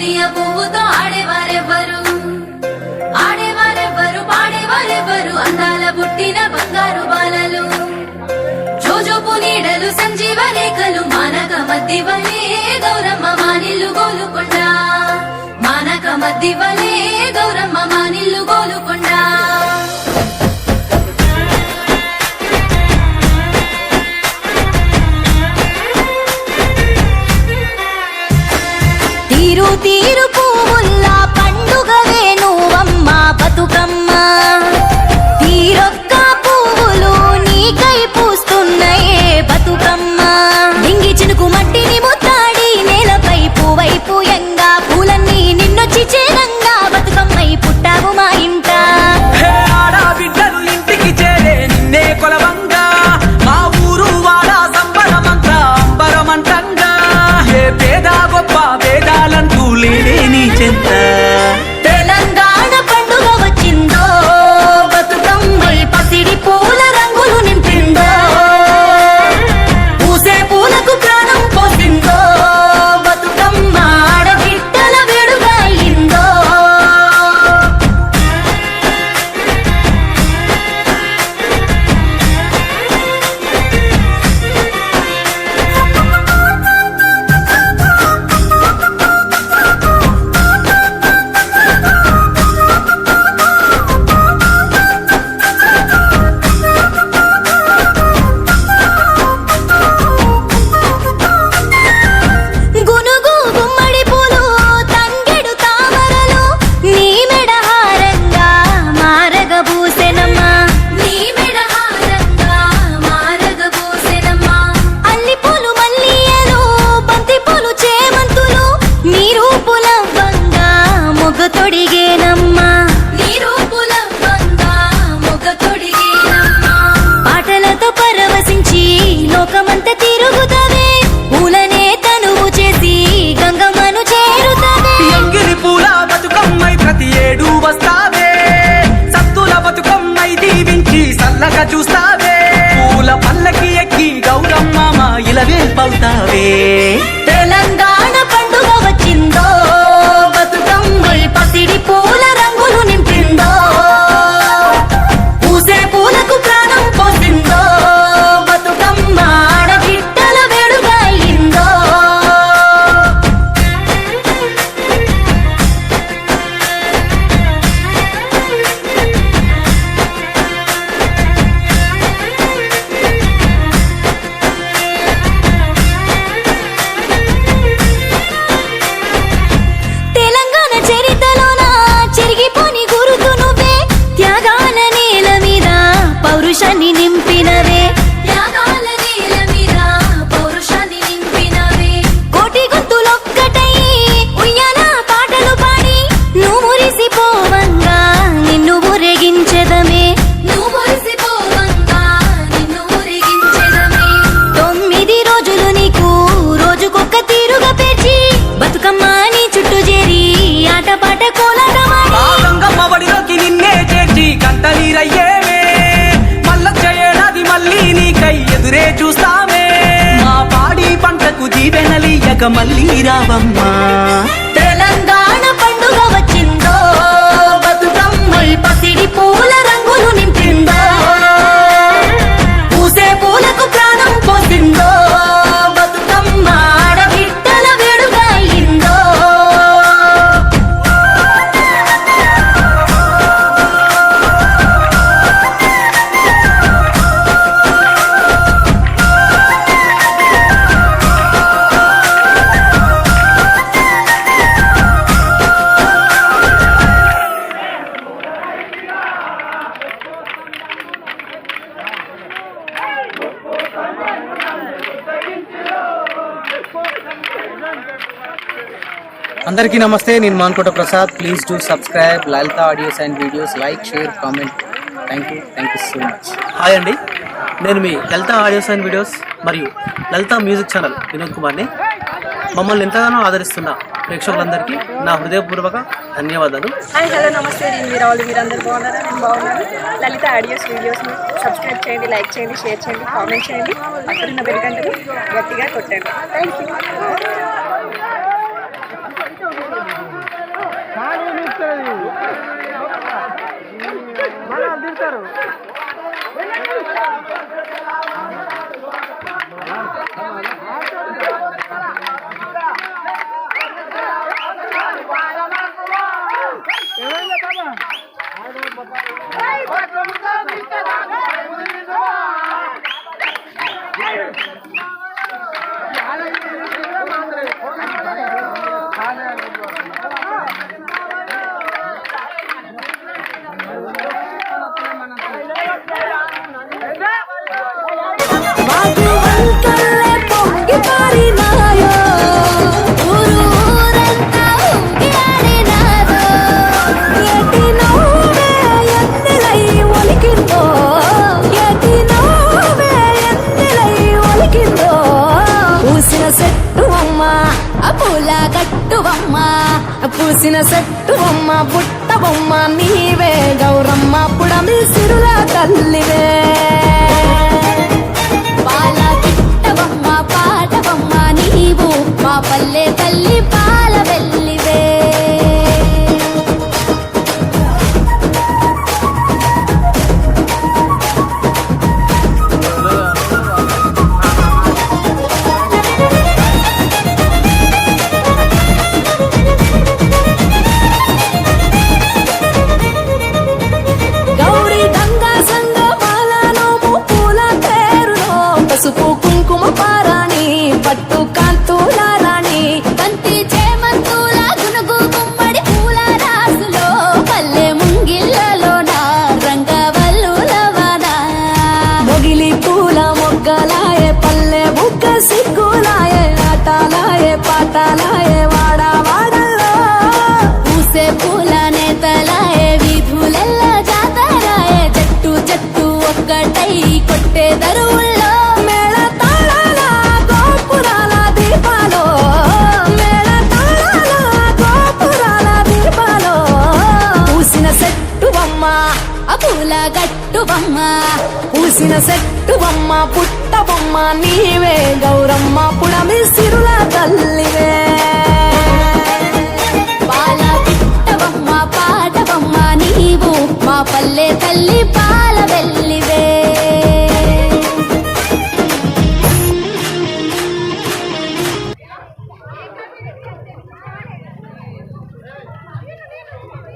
కాసింది పువ్వుతో ఆడేవారెవ్వరు? ఆడేవారెవ్వరు పాడేవారెవ్వరు? అందాల పుట్టిన బంగారు బాలలు. జోజోపు నీడలు సంజీవ రేఖలు మానక మద్ది వలే గౌరమ్మ మానిల్లు గోలుకొండ. మానక మద్ది వలే గౌరమ్మ మానిల్లు గోలు మళ్ళీ రావమ్మా అందరికీ నమస్తే నేను Mankota Prasad. Please do subscribe Lalitha audios and videos like share comment thank you thank you so much hi అండి. నేను మీ లలిత ఆడియోస్ అండ్ వీడియోస్ మరియు లలిత మ్యూజిక్ ఛానల్ వినోద్ కుమార్ని. మమ్మల్ని ఎంతగానో ఆదరిస్తున్న ప్రేక్షకులందరికీ నా హృదయపూర్వక ధన్యవాదాలు. హాయ్ హలో నమస్తే. నేను మీరందరూ బాగున్నారా? నేను బాగున్నాను. లలిత ఆడియోస్ వీడియోస్ని సబ్స్క్రైబ్ చేయండి లైక్ చేయండి షేర్ చేయండి కామెంట్ చేయండి. అక్కడున్న బెల్ గట్టిగా కొట్టండి. థ్యాంక్ యూ ಯಾರು చూసిన సెట్టు బొమ్మ పుట్ట బొమ్మ నీవే. గౌరమ్మ పుడమి సిరుల తల్లివే. పాల పాట బొమ్మ నీవు. మా పల్లె తల్లి పాల పూల విధులెల్లా వీధులెల్ల జాతరాయే. జట్టు చెట్టు ఒక్కటై కొట్టే దరువుల్లో మేళ తాళాల గోపురాల దీపాలో. మేళ తాళాల గోపురాల దీపాలో. పూసిన సెట్టు అమ్మ ఆ పూల గట్టువమ్మ. పూసిన చెట్టు బొమ్మ పుట్ట బొమ్మ నీవే గౌరమ్మ పుడమి సిరుల తల్లివే. పాల